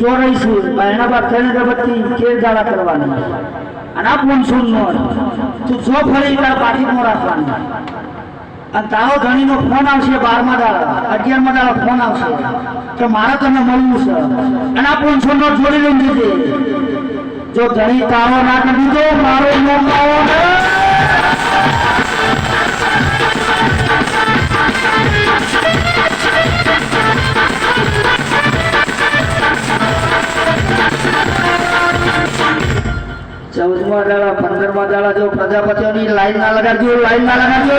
ચોરાઈશું. એના બાદ ત્રણ અગરબત્તી કેર દાડા કરવાની. અને આ મોનસૂન નો તું જો ફરી તાર નો રાખવાની. અને તારો ધણીનો ફોન આવશે બારમા દાડા, અગિયારમા દાડા ફોન આવશે. કે મારે તને મળવું છે. અને આ પોનસો નો જોડી લઈને લીધે જો ધણી તાવો ના કરી દીધો, મારો ને ચૌદમા દાડા પંદરમા દાડા જો પ્રજાપતિઓની લાઈન ના લગાડજો લાઈન ના લગાડજો